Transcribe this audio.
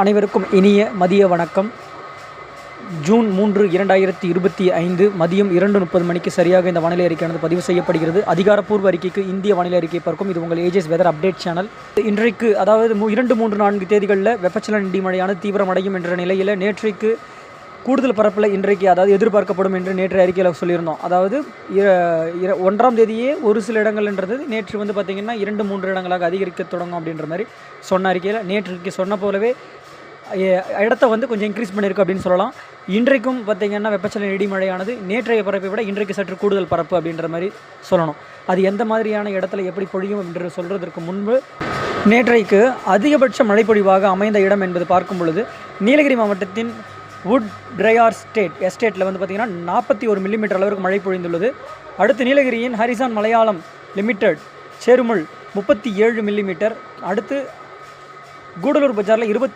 அனைவருக்கும் இனிய மதிய வணக்கம். ஜூன் மூன்று இரண்டாயிரத்தி இருபத்தி ஐந்து மதியம் இரண்டு முப்பது மணிக்கு சரியாக இந்த வானிலை அறிக்கையானது பதிவு செய்யப்படுகிறது. அதிகாரப்பூர்வ அறிக்கைக்கு இந்திய வானிலை அறிக்கை பார்க்கும் இது உங்கள் ஏஜஸ் வெதர் அப்டேட் சேனல் இன்றைக்கு அதாவது இரண்டு மூன்று நான்கு தேதிகளில் வெப்பச்சலன இடிமழையானது தீவிரமடையும் என்ற நிலையில் நேற்றைக்கு கூடுதல் பரப்பில் இன்றைக்கு அதாவது எதிர்பார்க்கப்படும் என்று நேற்று அறிக்கையில் சொல்லியிருந்தோம். அதாவது ஒன்றாம் தேதியே ஒரு சில இடங்கள்ன்றது நேற்று வந்து பார்த்திங்கன்னா இரண்டு மூன்று இடங்களாக அதிகரிக்க தொடங்கும் அப்படின்ற மாதிரி சொன்ன அறிக்கையில் நேற்றுக்கு சொன்ன போலவே இடத்த வந்து கொஞ்சம் இன்க்ரீஸ் பண்ணியிருக்கு அப்படின்னு சொல்லலாம். இன்றைக்கும் பார்த்திங்கன்னா வெப்பச்சலன இடிமழையானது நேற்றைய பரப்பை விட இன்றைக்கு சற்று கூடுதல் பரப்பு அப்படின்ற மாதிரி சொல்லணும். அது எந்த மாதிரியான இடத்துல எப்படி பொழியும் என்று சொல்கிறதுக்கு முன்பு நேற்றைக்கு அதிகபட்ச மழைப்பொழிவாக அமைந்த இடம் என்பது பார்க்கும் பொழுது நீலகிரி மாவட்டத்தின் வுட் ட்ரையார் ஸ்டேட் எஸ்டேட்டில் வந்து பார்த்திங்கன்னா நாற்பத்தி ஒரு மில்லிமீட்டர் அளவுக்கு மழை பொழிந்துள்ளது. அடுத்து நீலகிரியின் ஹரிசான் மலையாளம் லிமிடெட் சேருமுள் முப்பத்தி ஏழு மில்லிமீட்டர் அடுத்து கூடலூர் பஜாரில் இருபத்தி